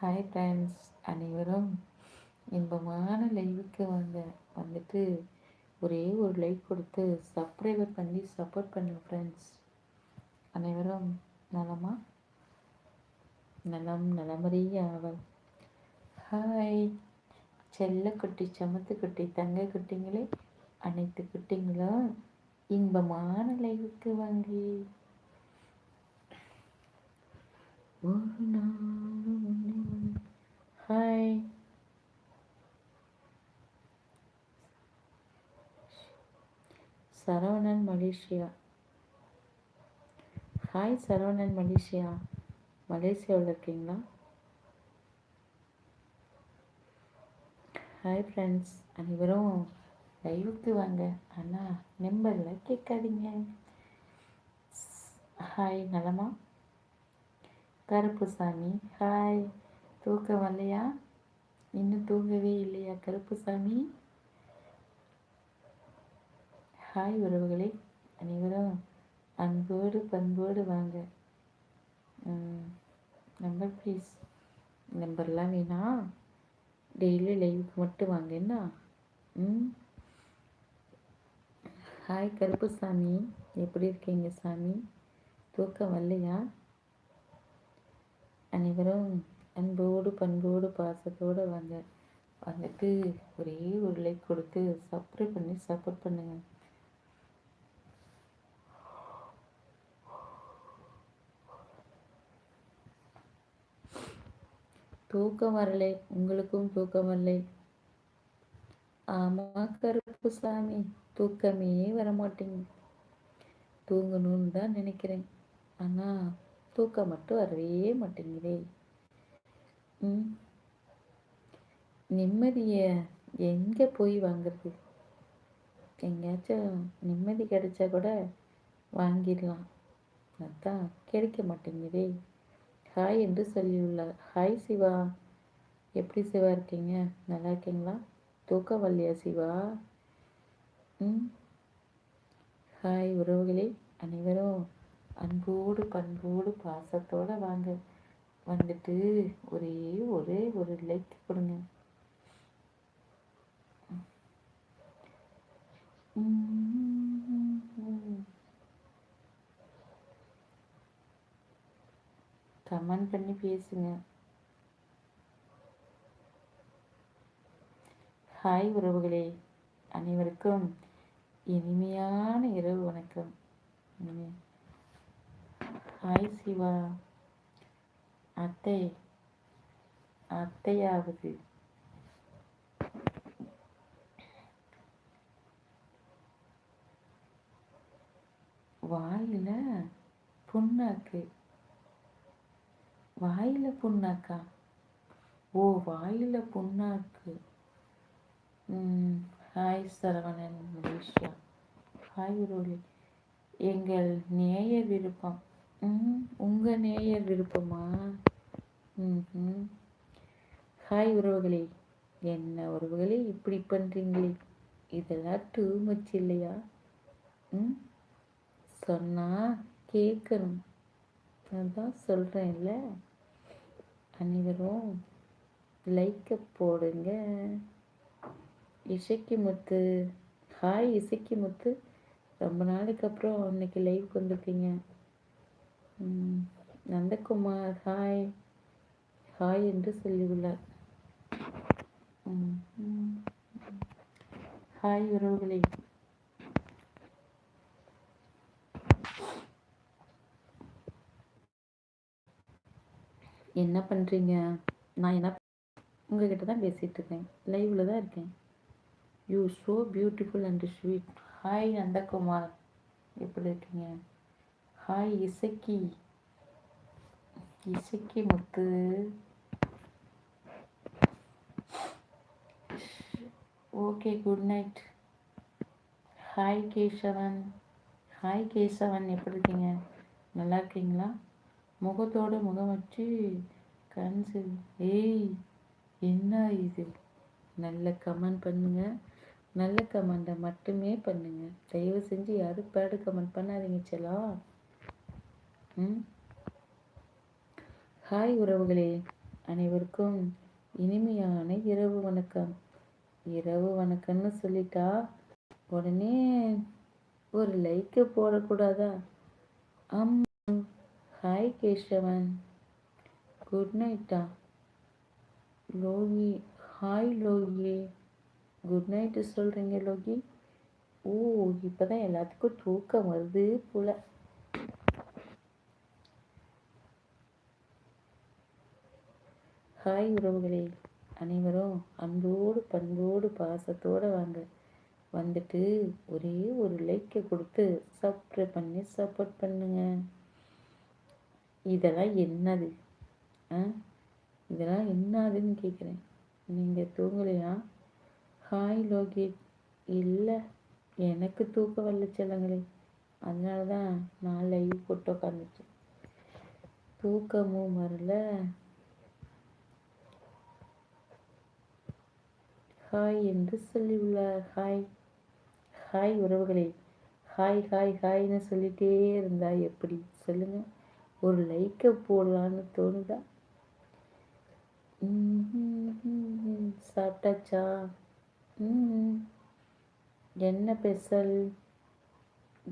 Hi friends அனைவரும் இன்பமான லைவுக்கு வாங்க வந்துட்டு ஒரே ஒரு லைக் கொடுத்து சப்ஸ்கிரைபர் பண்ணி சப்போர்ட் பண்ணுங்க ஃப்ரெண்ட்ஸ் அனைவரும் நலமா? நலம் நலமறிய ஆவல் ஹாய் செல்ல குட்டி சமத்து குட்டி தங்க குட்டிங்களே அனைத்து குட்டிங்களும் இன்பமான லைவுக்கு வாங்கி. ஒரு நாள் hi Saravanan Malaysia. Hi Saravanan Malaysia. மலேசியாவில் இருக்கீங்களா? ஹாய் ஃப்ரெண்ட்ஸ் அனைவரும் லைவுக்கு வாங்க. ஆனால் நம்பரில் கேட்காதீங்க. ஹாய் நலமா? கருப்புசாமி. ஹாய் தூக்கம் வரலையா இன்னும் தூங்கவே இல்லையா கருப்புசாமி ஹாய் உறவுகளே அனைவரும் அன்போடு பண்போடு வாங்க. நம்பர் ப்ளீஸ் நம்பர்லாம் வேணாம் டெய்லி லைவுக்கு மட்டும் வாங்க என்ன? ம். ஹாய் கருப்புசாமி எப்படி இருக்கீங்க சாமி? தூக்கம் வரலையா அனைவரும் அன்போடு பண்போடு பாசத்தோடு வாங்க வந்துட்டு ஒரே ஒரு லைக் கொடுத்து சப்ஸ்கிரைப் பண்ணி சப்போர்ட் பண்ணுங்க. தூக்கம் வரலை. உங்களுக்கும் தூக்கம் வரலை ஆமா கருப்பு சாமி தூக்கமே வரமாட்டேங்க தூங்கணும்னு தான் நினைக்கிறேன். ஆனால் தூக்கம் மட்டும் வரவே மாட்டேங்குதே. நிம்மதியை எங்கே போய் வாங்குறது? எங்கேயாச்சும் நிம்மதி கிடைச்சா கூட வாங்கிடலாம். அதான் கிடைக்க மாட்டேங்குதே. ஹாய் என்று சொல்லியுள்ளார். ஹாய் சிவா. எப்படி சிவா இருக்கீங்க? நல்லா இருக்கீங்களா? தூக்கம் வரலையா சிவா? ம். ஹாய் உறவுகளே. அனைவரும் அன்போடு பண்போடு பாசத்தோடு வாங்க. வந்துட்டு ஒரே ஒரே ஒரு லைக் கொடுங்க. கமெண்ட் பண்ணி பேசுங்க. ஹாய் உறவுகளே அனைவருக்கும் இனிமையான இரவு வணக்கம். ஹாய் சிவா. அத்தை அத்தையாவது. வாயில புண்ணாக்கு. வாயில புண்ணாக்கா? ஓ வாயில புண்ணாக்கு. Hi Saravanan Malaysia hi Roli எங்கள் நேய விருப்பம். உங்கள் நேயர் விருப்பமா? ஹாய் உறவுகளே என்ன உறவுகளே இப்படி பண்ணுறீங்களே இதெல்லாம் டூ மச் இல்லையா? ம்? சொன்னால் கேட்கணும் அதான் சொல்கிறேன்ல அனைவரும் லைக்கை போடுங்க. இசைக்கு முத்து. ஹாய் இசைக்கு முத்து. ரொம்ப நாளைக்கு அப்புறம் இன்னைக்கு லைவ் வந்திருக்கீங்க. நந்தகுமார் ஹாய். ஹாய் என்று சொல்லியுள்ளார். ஹாய் உறவுகளே. என்ன பண்ணுறீங்க நான் என்ன உங்ககிட்ட தான் பேசிகிட்டு இருக்கேன். லைவில் தான் இருக்கேன். You so beautiful and sweet hi Nandakumar. எப்படி இருக்கீங்க? Hi Isakki. Isakki Muthu. Okay good night hi Kesavan hi Kesavan எப்படி இருக்கீங்க நல்லா இருக்கீங்களா முகத்தோடு முகம் வச்சு கன்சு ஏய் என்ன இது? நல்ல கமெண்ட் பண்ணுங்கள் நல்ல கமெண்ட்டை மட்டுமே பண்ணுங்கள் தயவு செஞ்சு யாரும் பேடு கமெண்ட் பண்ணாதீங்க செலா ம்? ஹாய் உறவுகளே. அனைவருக்கும் இனிமையான இரவு வணக்கம். இரவு வணக்கம்னு சொல்லிட்டா உடனே ஒரு லைக்கை போடக்கூடாதா? அம் ஹாய் கேஷவன் குட் நைட்டா Loki hi Loki. Good night சொல்கிறீங்க லோகி? ஓ இப்போ தான் எல்லாத்துக்கும் தூக்கம் வருது போல. ஹாய் உறவுகளே. அனைவரும் அன்போடு பண்போடு பாசத்தோடு வாங்க. வந்துட்டு ஒரே ஒரு லைக்கை கொடுத்து சப்ஸ்கிரைப் பண்ணி சப்போர்ட் பண்ணுங்க. இதெல்லாம் என்னது? ஆ? இதெல்லாம் என்னதுன்னு கேட்குறேன் நீங்கள் தூங்கலையா? ஹாய் லோகித் இல்லை எனக்கு தூக்க வரல செல்லங்களே. அதனால தான் நான் லைவ் போட்டு உட்காந்துச்சேன் தூக்கமும் வரல. ஹாய் என்று சொல்லியுள்ளார். ஹாய் ஹாய் உறவுகளே. ஹாய் ஹாய் ஹாய்னு சொல்லிகிட்டே இருந்தா எப்படி? சொல்லுங்கள் ஒரு லைக்கை போடலான்னு தோணுதா? சாப்பிட்டாச்சா? என்ன பெசல்?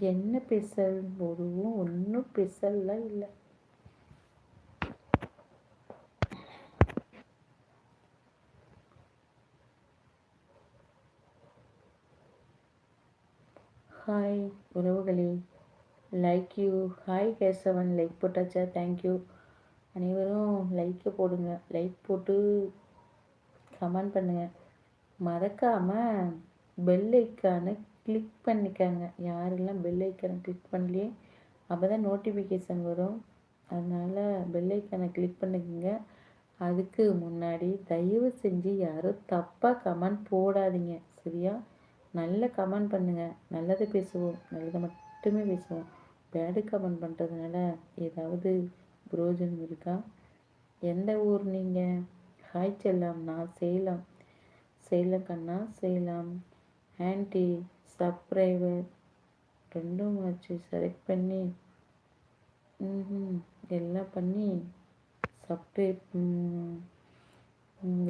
என்ன பெசல்? ஒருவும் ஒன்றும் பெசல்லாம் இல்லை. ஹாய் உறவுகளே. Like you hi Kesavan like போட்டாச்சா? தேங்க்யூ அனைவரும் லைக்கை போடுங்க. லைக் போட்டு கமெண்ட் பண்ணுங்கள் மறக்காமல் பெல் ஐக்கானை கிளிக் பண்ணிக்காங்க. யாரெல்லாம் பெல் ஐக்கானை கிளிக் பண்ணலையே அப்போ தான் நோட்டிஃபிகேஷன் வரும். அதனால் பெல் ஐக்கானை கிளிக் பண்ணிக்கோங்க. அதுக்கு முன்னாடி தயவு செஞ்சு யாரும் தப்பாக கமெண்ட் போடாதீங்க. சரியா? நல்ல கமெண்ட் பண்ணுங்கள் நல்லதை பேசுவோம். நல்லதை மட்டுமே பேசுவோம். பேடு கமெண்ட் பண்ணுறதுனால ஏதாவது புரோஜனம் இருக்கா? எந்த ஊர் நீங்கள் ஹாய் செல்லாம். நான் செய்யலாம் செய்யலாம் கண்ணா? செய்யலாம் ஆன்டி சப்ரைவர் ரெண்டும் வச்சு செலக்ட் பண்ணி. ம் எல்லாம் பண்ணி சப்ஸ்கிரைப்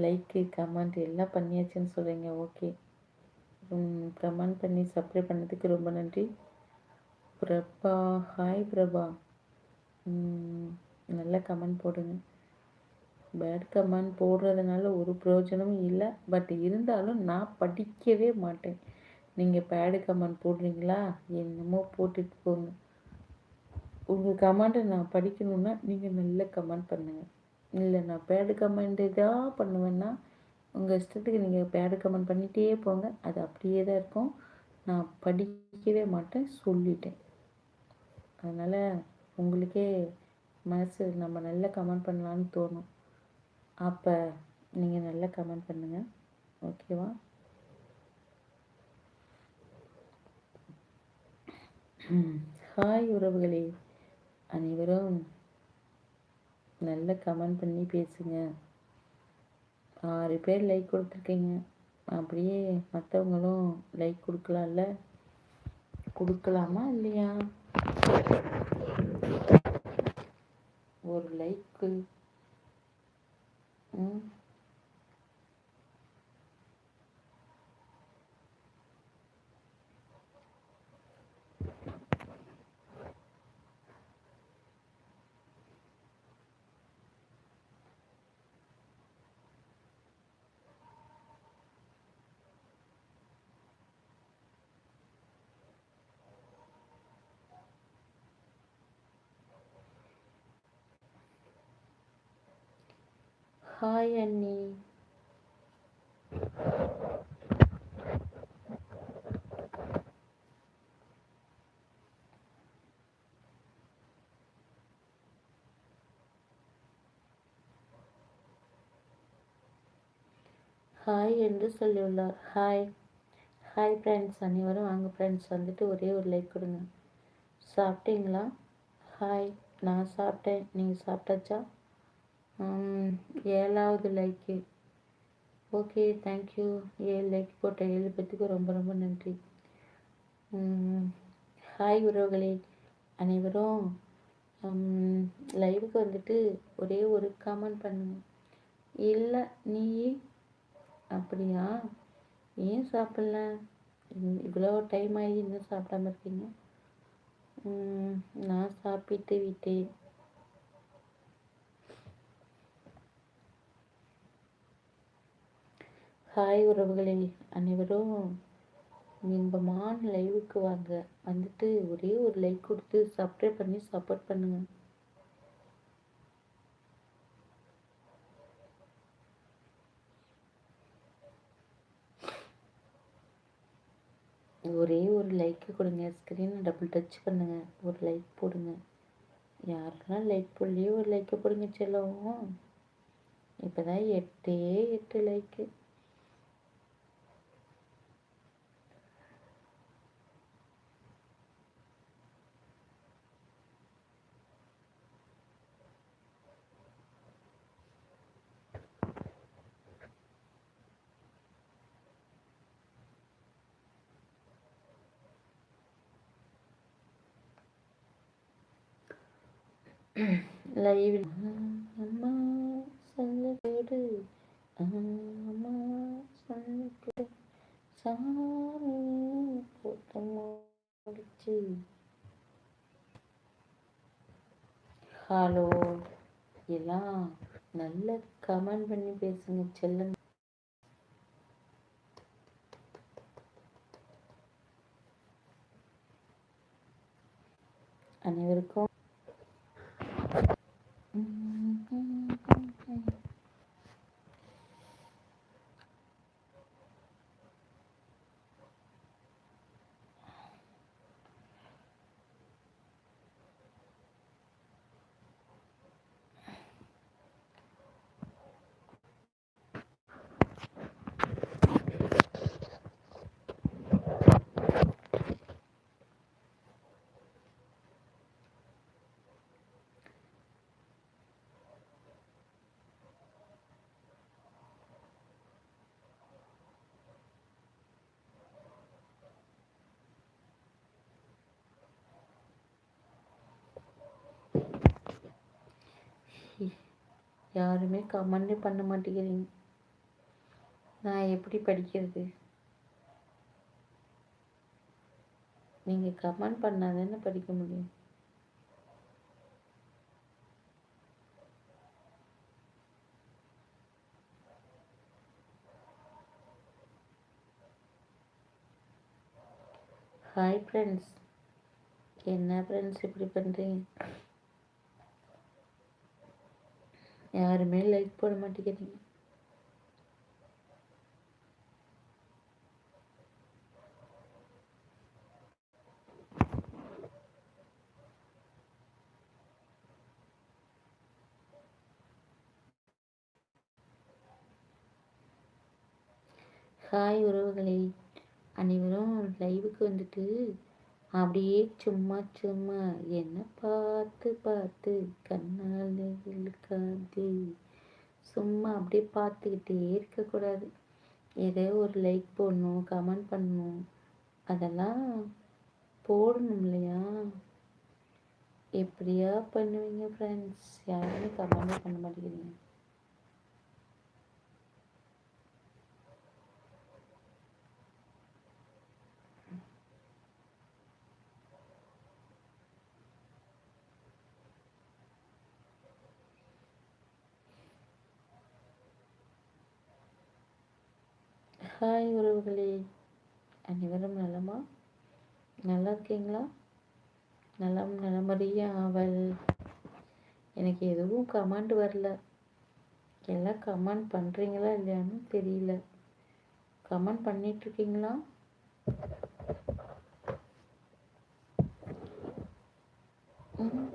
லைக்கு கமெண்ட் எல்லாம் பண்ணியாச்சுன்னு சொல்கிறீங்க ஓகே கமெண்ட் பண்ணி சப்ஸ்கிரைப் பண்ணதுக்கு ரொம்ப நன்றி. பிரபா ஹாய் பிரபா. நல்ல கமெண்ட் போடுங்க. பேட் கமெண்ட் போடுறதுனால ஒரு பிரயோஜனமும் இல்லை. பட் இருந்தாலும் நான் படிக்கவே மாட்டேன். நீங்கள் பேடு கமெண்ட் போடுறீங்களா? என்னமோ போட்டுட்டு போங்க. உங்கள் கமெண்ட்டை நான் படிக்கணுன்னா நீங்கள் நல்ல கமெண்ட் பண்ணுங்கள் இல்லை நான் பேடு கமெண்ட் தான் பண்ணுவேன்னா உங்கள் இஷ்டத்துக்கு நீங்கள் பேடு கமெண்ட் பண்ணிகிட்டே போங்க. அது அப்படியே தான் இருக்கும். நான் படிக்கவே மாட்டேன் சொல்லிட்டேன். அதனால் உங்களுக்கே மனசு நம்ம நல்லா கமெண்ட் பண்ணலான்னு தோணும். அப்போ நீங்கள் நல்லா கமெண்ட் பண்ணுங்கள் ஓகேவா ஹாய் உறவுகளே. அனைவரும் நல்ல கமெண்ட் பண்ணி பேசுங்க. ஆறு பேர் லைக் கொடுத்துருக்கீங்க. அப்படியே மற்றவங்களும் லைக் கொடுக்கலாம்ல? கொடுக்கலாமா இல்லையா? ஒரு லைக்கு ம். ஹாய் அண்ணி ஹாய் என்று சொல்லியுள்ளார். ஹாய் ஹாய் ஃப்ரெண்ட்ஸ் அனைவரும் வாங்க ஃப்ரெண்ட்ஸ் வந்துட்டு ஒரே ஒரு லைக் கொடுங்க. சாப்பிட்டீங்களா? ஹாய் நான் சாப்பிட்டேன். நீங்கள் சாப்பிட்டாச்சா? ஏழாவது லைக்கு ஓகே தேங்க்யூ ஏழு லைக் போட்ட ஏழு பேத்துக்கு ரொம்ப ரொம்ப நன்றி. ஹாய் உறவுகளே அனைவரும். லைவுக்கு வந்துட்டு ஒரே ஒரு கமெண்ட் பண்ணுங்க. இல்லை நீ அப்படியா? ஏன் சாப்பிடல? இவ்வளோ டைம் ஆகி இன்னும் சாப்பிடாம இருக்கீங்க? நான் சாப்பிட்டு விட்டேன். ஹாய் உறவுகளே அனைவரும் இன்பமான லைவுக்கு வாங்க. வந்துட்டு ஒரே ஒரு லைக் கொடுத்து சப்ஸ்கிரைப் பண்ணி சப்போர்ட் பண்ணுங்கள் ஒரே ஒரு லைக்கு கொடுங்க. ஸ்க்ரீனை டபுள் டச் பண்ணுங்கள் ஒரு லைக் போடுங்க. யாரெல்லாம் லைக் போடலையே ஒரு லைக்கை போடுங்க செல்லவும் இப்போ தான் எட்டே எட்டு லைக்கு லைவில் அம்மா சொல்லக்கூடு அம்மா சொல்லக்கூடு சாமி போட்டு முடிச்சு. ஹலோ எல்லாம் நல்ல கமெண்ட் பண்ணி பேசுங்க செல்லுங்க. அனைவருக்கும் 嗯嗯嗯 யாருமே கமெண்டே பண்ண மாட்டேங்கிறீங்க. நான் எப்படி படிக்கிறது? நீங்கள் கமெண்ட் பண்ணால் தானே படிக்க முடியும். ஹாய் ஃப்ரெண்ட்ஸ் என்ன ஃப்ரெண்ட்ஸ் இப்படி பண்ணுறீங்க யாருமே லைக் போட மாட்டேங்கிறீங்க. ஹாய் உறவுகளை. அனைவரும் லைவுக்கு வந்துட்டு அப்படியே சும்மா சும்மா. என்ன பார்த்து பார்த்து கண்ணால் இழுக்காது. சும்மா அப்படியே பார்த்துக்கிட்டே இருக்கக்கூடாது. ஏதோ ஒரு லைக் போடணும் கமெண்ட் பண்ணணும். அதெல்லாம் போடணும் இல்லையா? எப்படியா பண்ணுவீங்க ஃப்ரெண்ட்ஸ் யாருமே கமெண்ட் பண்ண மாட்டேங்கிறீங்க. ஹாய் உறவுகளே. அனைவரும் நலமா? நல்லா இருக்கீங்களா? நலம் நலமறியா அவள் எனக்கு எதுவும் கமெண்ட் வரல. எல்லாம் கமெண்ட் பண்ணுறீங்களா இல்லையான்னு தெரியல. கமெண்ட் பண்ணிகிட்ருக்கீங்களா ம்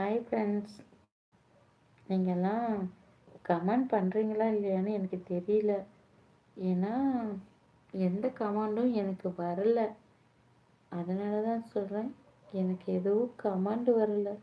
ஹாய் ஃப்ரெண்ட்ஸ் நீங்கள்லாம் கமெண்ட் பண்ணுறீங்களா இல்லையான்னு எனக்கு தெரியல. ஏன்னா எந்த கமெண்டும் எனக்கு வரல. அதனால தான் சொல்கிறேன் எனக்கு எதுவும் கமெண்ட் வரல.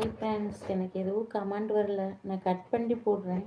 ஹாய் ஃப்ரெண்ட்ஸ் எனக்கு எதுவும் கமெண்ட் வரல. நான் கட் பண்ணி போடுறேன்.